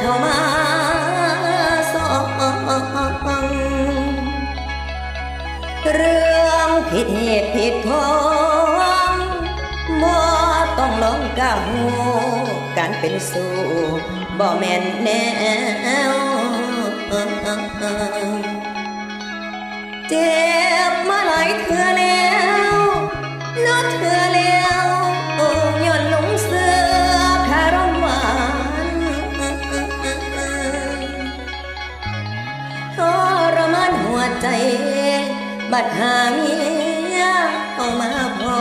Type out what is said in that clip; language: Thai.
เข้ามาสองเรื่องผิดเหตุผิดของบ่ต้องลองก้าหูการเป็นสู่บ่แม่นแนวเจ็บมาหลายเถื่อแล้ว ใจ บัดหาเมียเอามาพอ